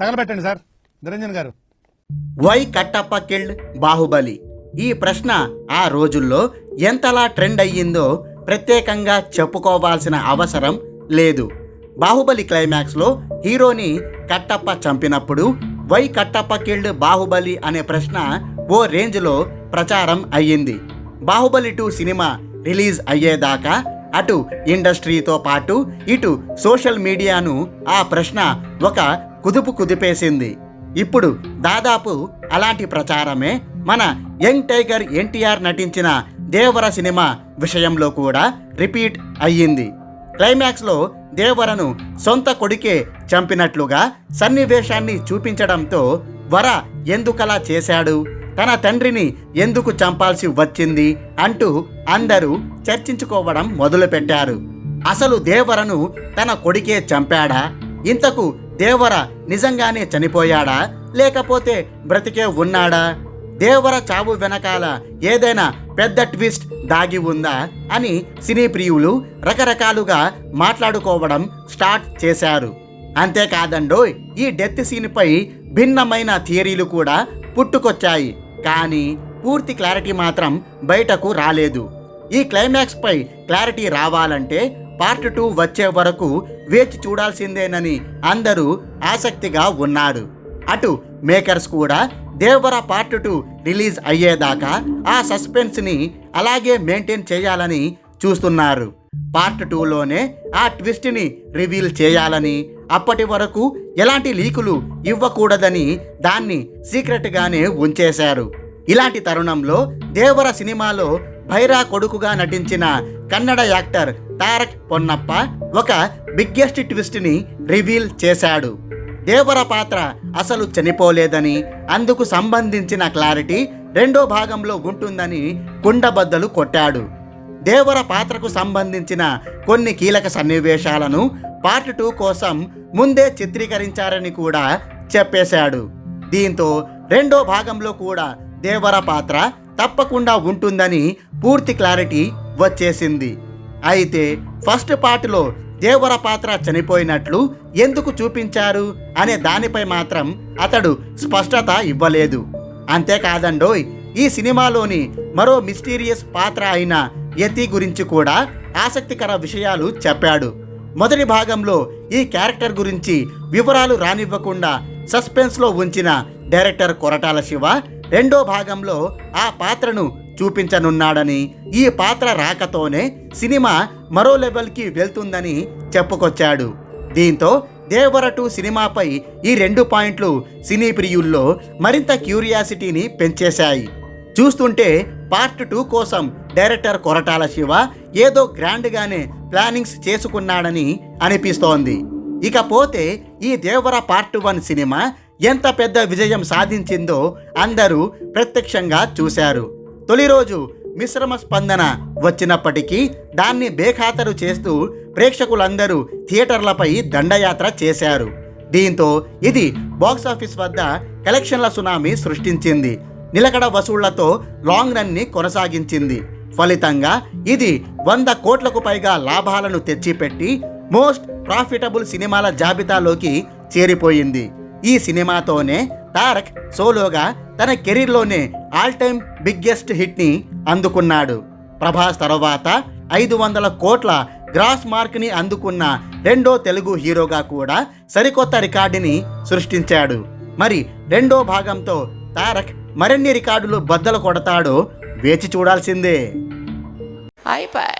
తగలబెట్టండి sir. Niranjan garu. Why Kattappa killed Baahubali. ఈ ప్రశ్న ఆ రోజుల్లో ఎంతలా ట్రెండ్ అయ్యిందో ప్రత్యేకంగా చెప్పుకోవాల్సిన అవసరం లేదు. బాహుబలి క్లైమాక్స్లో హీరోని కట్టప్ప చంపినప్పుడు వై కట్టప్ప కిల్డ్ బాహుబలి అనే ప్రశ్న ఓ రేంజ్లో ప్రచారం అయ్యింది. బాహుబలి టూ సినిమా రిలీజ్ అయ్యేదాకా అటు ఇండస్ట్రీతో పాటు ఇటు సోషల్ మీడియాను ఆ ప్రశ్న ఒక కుదుపు కుదిపేసింది. ఇప్పుడు దాదాపు అలాంటి ప్రచారమే మన యంగ్ టైగర్ ఎన్టీఆర్ నటించిన దేవర సినిమా విషయంలో కూడా రిపీట్ అయ్యింది. క్లైమాక్స్లో దేవరను సొంత కొడుకే చంపినట్లుగా సన్నివేశాన్ని చూపించడంతో వర ఎందుకలా చేశాడు? తన తండ్రిని ఎందుకు చంపాల్సి వచ్చింది? అంటూ అందరూ చర్చించుకోవడం మొదలుపెట్టారు. అసలు దేవరను తన కొడుకే చంపాడా? ఇంతకు దేవర నిజంగానే చనిపోయాడా? లేకపోతే బ్రతికే ఉన్నాడా? దేవర చావు వెనకాల ఏదైనా పెద్ద ట్విస్ట్ దాగి ఉందా? అని సినీ ప్రియులు రకరకాలుగా మాట్లాడుకోవడం స్టార్ట్ చేశారు. అంతేకాదండో ఈ డెత్ సీన్పై భిన్నమైన థియరీలు కూడా పుట్టుకొచ్చాయి. కానీ పూర్తి క్లారిటీ మాత్రం బయటకు రాలేదు. ఈ క్లైమాక్స్పై క్లారిటీ రావాలంటే పార్ట్ టూ వచ్చే వరకు వేచి చూడాల్సిందేనని అందరూ ఆసక్తిగా ఉన్నారు. అటు మేకర్స్ కూడా దేవర పార్ట్ టూ రిలీజ్ అయ్యేదాకా ఆ సస్పెన్స్ని అలాగే మెయింటైన్ చేయాలని చూస్తున్నారు. పార్ట్ టూలోనే ఆ ట్విస్ట్ని రివీల్ చేయాలని అప్పటి వరకు ఎలాంటి లీకులు ఇవ్వకూడదని దాన్ని సీక్రెట్గానే ఉంచేశారు. ఇలాంటి తరుణంలో దేవర సినిమాలో భైరా కొడుకుగా నటించిన కన్నడ యాక్టర్ తారక్ పొన్నప్ప ఒక బిగ్గెస్ట్ ట్విస్ట్ని రివీల్ చేశాడు. దేవర పాత్ర అసలు చనిపోలేదని అందుకు సంబంధించిన క్లారిటీ రెండో భాగంలో ఉంటుందని కుండబద్దలు కొట్టాడు. దేవర పాత్రకు సంబంధించిన కొన్ని కీలక సన్నివేశాలను పార్ట్ టూ కోసం ముందే చిత్రీకరించారని కూడా చెప్పేశాడు. దీంతో రెండో భాగంలో కూడా దేవర పాత్ర తప్పకుండా ఉంటుందని పూర్తి క్లారిటీ వచ్చేసింది. అయితే ఫస్ట్ పార్ట్లో దేవర పాత్ర చనిపోయినట్లు ఎందుకు చూపించారు అనే దానిపై మాత్రం అతడు స్పష్టత ఇవ్వలేదు. అంతేకాదండోయ్ ఈ సినిమాలోని మరో మిస్టీరియస్ పాత్ర అయిన యతి గురించి కూడా ఆసక్తికర విషయాలు చెప్పాడు. మొదటి భాగంలో ఈ క్యారెక్టర్ గురించి వివరాలు రానివ్వకుండా సస్పెన్స్లో ఉంచిన డైరెక్టర్ కొరటాల శివ రెండో భాగంలో ఆ పాత్రను చూపించనున్నాడని ఈ పాత్ర రాకతోనే సినిమా మరో లెవెల్కి వెళ్తుందని చెప్పుకొచ్చాడు. దీంతో దేవర టూ సినిమాపై ఈ రెండు పాయింట్లు సినీ ప్రియుల్లో మరింత క్యూరియాసిటీని పెంచేశాయి. చూస్తుంటే పార్ట్ టూ కోసం డైరెక్టర్ కొరటాల శివ ఏదో గ్రాండ్గానే ప్లానింగ్స్ చేసుకున్నాడని అనిపిస్తోంది. ఇకపోతే ఈ దేవర పార్ట్ వన్ సినిమా ఎంత పెద్ద విజయం సాధించిందో అందరూ ప్రత్యక్షంగా చూశారు. తొలి రోజు మిశ్రమ స్పందన వచ్చినప్పటికీ దాన్ని బేఖాతరు చేస్తూ ప్రేక్షకులందరూ థియేటర్లపై దండయాత్ర చేశారు. దీంతో ఇది బాక్సాఫీస్ వద్ద కలెక్షన్ల సునామీ సృష్టించింది. నిలకడ వసూళ్ళతో లాంగ్ రన్ని కొనసాగించింది. ఫలితంగా ఇది వంద కోట్లకు పైగా లాభాలను తెచ్చిపెట్టి మోస్ట్ ప్రాఫిటబుల్ సినిమాల జాబితాలోకి చేరిపోయింది. ఈ సినిమాతోనే తారక్ సోలోగా తన కెరీర్లోనే ఆల్ టైమ్ బిగ్గెస్ట్ హిట్ని అందుకున్నాడు. ప్రభాస్ తర్వాత ఐదు వందల కోట్ల గ్రాస్ మార్క్ని అందుకున్న రెండో తెలుగు హీరోగా కూడా సరికొత్త రికార్డుని సృష్టించాడు. మరి రెండో భాగంతో తారక్ మరిన్ని రికార్డులు బద్దలు కొడతాడో వేచి చూడాల్సిందే. అయిపోయి